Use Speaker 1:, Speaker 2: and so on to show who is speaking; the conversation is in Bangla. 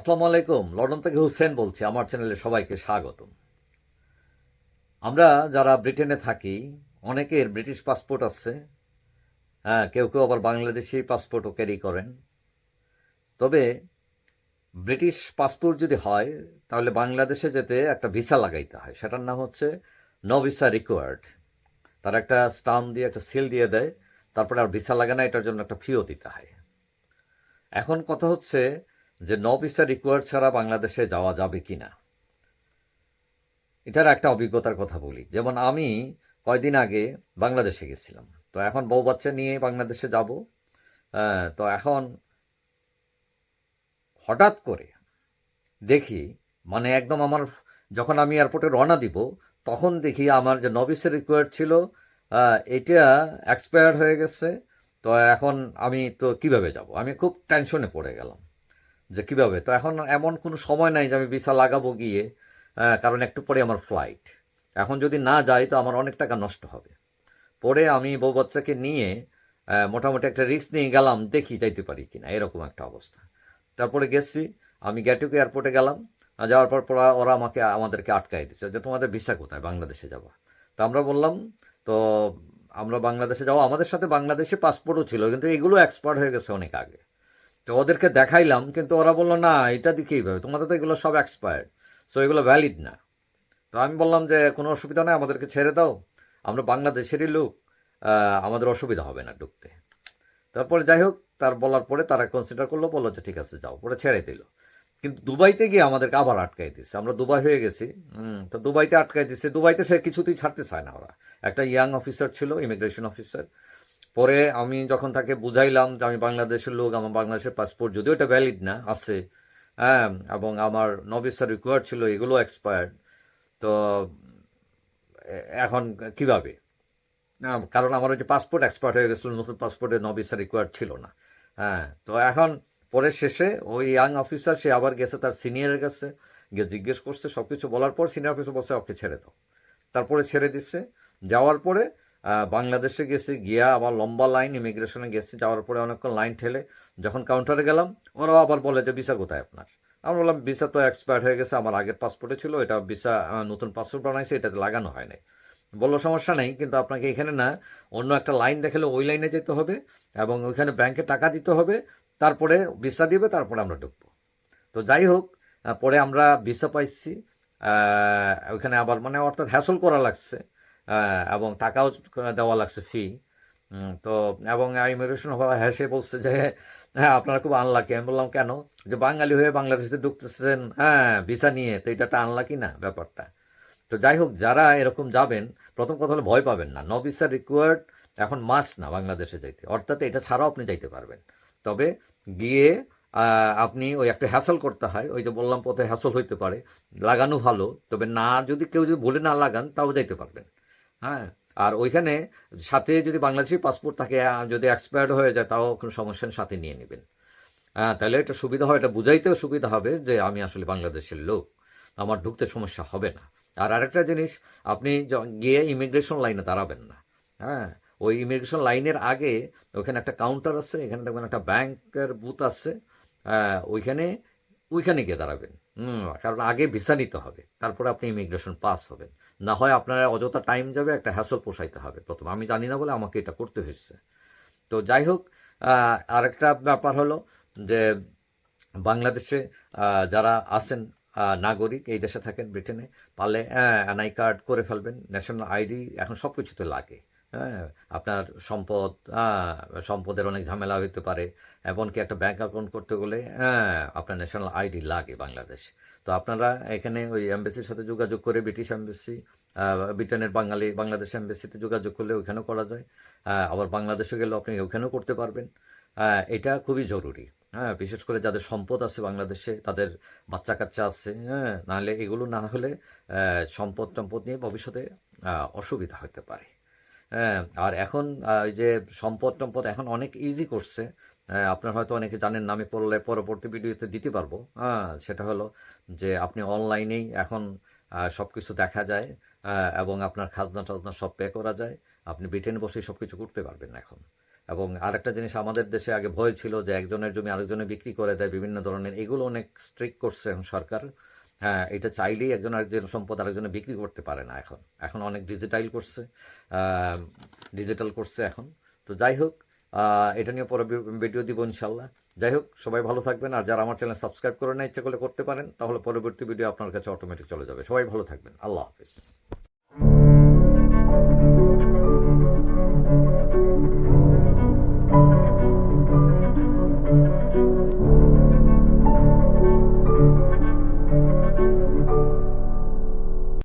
Speaker 1: আসসালামু আলাইকুম। লন্ডন থেকে হুসেন বলছি। আমার চ্যানেলে সবাইকে স্বাগতম। আমরা যারা ব্রিটেনে থাকি, অনেকের ব্রিটিশ পাসপোর্ট আছে। হ্যাঁ কেউ কেউ আবার বাংলাদেশি পাসপোর্টও ক্যারি করেন। তবে ব্রিটিশ পাসপোর্ট যদি হয়, তাহলে বাংলাদেশে যেতে একটা ভিসা লাগাইতে হয়। সেটার নাম হচ্ছে নো ভিসা রিকোয়ার্ড। তার একটা স্টাম্প দিয়ে, একটা সিল দিয়ে দেয়। তারপরে আর ভিসা লাগে না, এটার জন্য একটা ফিও দিতে হয়। এখন কথা হচ্ছে যে ন ভিসা রিকোয়ার্ড ছাড়া বাংলাদেশে যাওয়া যাবে কি না এটার একটা অভিজ্ঞতার কথা বলি। যেমন আমি কয়দিন আগে বাংলাদেশে গেছিলাম। তো এখন বউ বাচ্চা নিয়ে বাংলাদেশে যাব। আহ, তো এখন হঠাৎ করে দেখি মানে একদম আমার যখন আমি এয়ারপোর্টে রওনা দিব তখন দেখি আমার যে নবিসের রিকোয়ার্ড ছিল এটা এক্সপায়ার হয়ে গেছে। তো এখন আমি তো কীভাবে যাব? আমি খুব টেনশনে পড়ে গেলাম। যে কীভাবে? তো এখন এমন কোনো সময় নাই যে আমি ভিসা লাগাবো গিয়ে কারণ একটু পরে আমার ফ্লাইট এখন যদি না যাই, তো আমার অনেক টাকা নষ্ট হবে। পরে আমি বউ বাচ্চাকে নিয়ে মোটামুটি একটা রিস্ক নিয়ে গেলাম, দেখি যাইতে পারি কিনা, এরকম একটা অবস্থা। তারপরে গেছি, আমি গ্যাটুক এয়ারপোর্টে গেলাম যাওয়ার পর পর ওরা আমাকে, আমাদেরকে আটকাই দিচ্ছে যে তোমাদের ভিসা কোথায়? বাংলাদেশে যাব। তো আমরা বললাম, তো আমরা বাংলাদেশে যাব আমাদের সাথে বাংলাদেশে পাসপোর্টও ছিল, কিন্তু এগুলো এক্সপার্ট হয়ে গেছে অনেক আগে। তো ওদেরকে দেখাইলাম, কিন্তু ওরা বলল, না, এটা দিকেই ভাবে তোমাদের তো এগুলো সব এক্সপায়ার্ড সো এগুলো ভ্যালিড না। তো আমি বললাম যে, কোনো অসুবিধা নেই, আমাদেরকে ছেড়ে দাও, আমরা বাংলাদেশেরই লোক আমাদের অসুবিধা হবে না ঢুকতে। তারপরে যাই হোক, তার বলার পরে তারা কনসিডার করল, বলল যে, ঠিক আছে, যাও। পরে ছেড়ে দিল। কিন্তু দুবাইতে গিয়ে আমাদেরকে আবার আটকাই দিচ্ছে আমরা দুবাই হয়ে গেছি তো দুবাইতে আটকাই দিচ্ছে দুবাইতে সে কিছুতেই ছাড়তে চায় না ওরা। একটা ইয়াং অফিসার ছিল ইমিগ্রেশন অফিসার পরে আমি যখন তাকে বুঝাইলাম যে আমি বাংলাদেশের লোক, আমার বাংলাদেশের পাসপোর্ট যদিও এটা ভ্যালিড না, আছে হ্যাঁ এবং আমার নবিসার রিকোয়ার্ড ছিল, এগুলো এক্সপায়ার্ড তো এখন কীভাবে? না, কারণ আমার যে পাসপোর্ট এক্সপায়ার্ড হয়ে গেছিল, নতুন পাসপোর্টে নবিসার রিকোয়ার্ড ছিল না হ্যাঁ তো এখন পরে শেষে ওই ইয়াং অফিসার সে আবার গেছে তার সিনিয়রের কাছে, গিয়ে জিজ্ঞেস করছে সব কিছু বলার পর সিনিয়র অফিসার বলছে, ওকে ছেড়ে দাও। তারপরে ছেড়ে দিচ্ছে, যাওয়ার পরে বাংলাদেশে গেছি, গিয়া আবার লম্বা লাইন ইমিগ্রেশনে গেছি, যাওয়ার পরে অনেকক্ষণ লাইন ঠেলে যখন কাউন্টারে গেলাম, ওরাও আবার বলে যে ভিসা কোথায় আপনার? আমি বললাম ভিসা তো এক্সপায়ার হয়ে গেছে, আমার আগের পাসপোর্টে ছিল, এটা ভিসা নতুন পাসপোর্ট বানাইছে, এটাতে লাগানো হয় নাই। বলল, সমস্যা নেই, কিন্তু আপনাকে এখানে না, অন্য একটা লাইন দেখালে ওই লাইনে যেতে হবে এবং ওইখানে ব্যাংকে টাকা দিতে হবে, তারপরে ভিসা দিবে, তারপরে আমরা ঢুকবো। তো যাই হোক পরে আমরা ভিসা পাইছি ওইখানে আবার মানে অর্থাৎ হ্যাসল করা লাগছে। এবং টাকাও দেওয়া লাগছে ফি তো, এবং ইমিগ্রেশন হ্যাসে বলছে যে হ্যাঁ আপনারা খুব আনলাকি আমি বললাম, কেন? যে, বাঙালি হয়ে বাংলাদেশে ঢুকতেছেন হ্যাঁ ভিসা নিয়ে, তো এটা আনলাকি না ব্যাপারটা? তো যাই হোক, যারা এরকম যাবেন, প্রথম কথা হলো ভয় পাবেন না। নো ভিসা রিকোয়ার্ড এখন মাস্ট না বাংলাদেশে যাইতে। অর্থাৎ এটা ছাড়াও আপনি যাইতে পারবেন। তবে গিয়ে আপনি ওই একটা হ্যাসল করতে হয়। ওই যে বললাম, পথে হ্যাসল হইতে পারে। লাগানো ভালো। তবে না, যদি কেউ যদি বলে না লাগান, তাও যাইতে পারবেন। হ্যাঁ আর ওইখানে সাথে যদি বাংলাদেশি পাসপোর্ট থাকে যদি এক্সপায়ার্ড হয়ে যায় তাও কোনো সমস্যা সাথে নিয়ে নেবেন। হ্যাঁ তাহলে এটা সুবিধা হয় এটা বুঝাইতেও সুবিধা হবে যে আমি আসলে বাংলাদেশের লোক। আমার ঢুকতে সমস্যা হবে না। আর আরেকটা জিনিস আপনি গিয়ে ইমিগ্রেশন লাইনে দাঁড়াবেন না। হ্যাঁ ওই ইমিগ্রেশন লাইনের আগে ওইখানে একটা কাউন্টার আছে এখানে দেখবেন একটা ব্যাংকের বুথ আছে। আহ, ওইখানে ওইখানে গিয়ে দাঁড়াবেন। কারণ আগে ভিসা নিতে হবে, তারপরে আপনি ইমিগ্রেশন পাস হবেন। না হয় আপনার অযথা টাইম যাবে, একটা হ্যাসল পোষাইতে হবে। প্রথম, আমি জানি না বলে আমাকে এটা করতে হয়েছে। তো যাই হোক আরেকটা ব্যাপার হলো যে বাংলাদেশে যারা আছেন নাগরিক, এই দেশে থাকেন ব্রিটেনে, পারলে এনআই কার্ড করে ফেলবেন ন্যাশনাল আইডি, এখন সব কিছুতে লাগে। হ্যাঁ আপনার সম্পদ হ্যাঁ, সম্পদের অনেক ঝামেলা হতে পারে। এমনকি একটা ব্যাংক অ্যাকাউন্ট করতে গেলে হ্যাঁ আপনার ন্যাশনাল আইডি লাগে বাংলাদেশ। তো আপনারা এখানে ওই এমবেসির সাথে যোগাযোগ করে ব্রিটিশ এমবেসি ব্রিটেনের বাঙালি বাংলাদেশ এমবেসিতে যোগাযোগ করলে ওইখানেও করা যায়। আহ, আবার বাংলাদেশে গেলেও আপনি ওখানেও করতে পারবেন। আহ, এটা খুবই জরুরি। হ্যাঁ বিশেষ করে যাদের সম্পদ আছে বাংলাদেশে তাদের বাচ্চা কাচ্চা আছে হ্যাঁ নাহলে এগুলো না হলে সম্পদ টম্পদ নিয়ে ভবিষ্যতে অসুবিধা হতে পারে। হ্যাঁ আর এখন ওই যে সম্পদ টম্পদ এখন অনেক ইজি করছে। আহ, আপনার হয়তো অনেকে জানেন না, আমি পড়লে পরবর্তী ভিডিওতে দিতে পারব। হ্যাঁ সেটা হলো যে আপনি অনলাইনেই এখন সব কিছু দেখা যায় এবং আপনার খাজনা টাজনা সব পে করা যায়। আপনি ব্রিটেনে বসেই সব কিছু করতে পারবেন এখন। এবং আরেকটা জিনিস আমাদের দেশে আগে ভয় ছিল যে একজনের জমি আরেকজনে বিক্রি করে দেয় বিভিন্ন ধরনের। এগুলো অনেক স্ট্রিক করছে এখন সরকার। হ্যাঁ এটা চাইলেই একজন আরেকজন সম্পদ আরেকজনে বিক্রি করতে পারে না এখন। এখন অনেক ডিজিটাইল করছে ডিজিটাল করছে এখন। তো যাই হোক এটা নিয়ে পরে ভিডিও দিব ইনশাল্লাহ। যাই হোক, সবাই ভালো থাকবেন, আর যারা আমার চ্যানেল সাবস্ক্রাইব করে না ইচ্ছা করলে করতে পারেন, তাহলে পরবর্তী ভিডিও আপনার কাছে অটোমেটিক চলে যাবে। সবাই ভালো থাকবেন। আল্লাহ হাফিজ।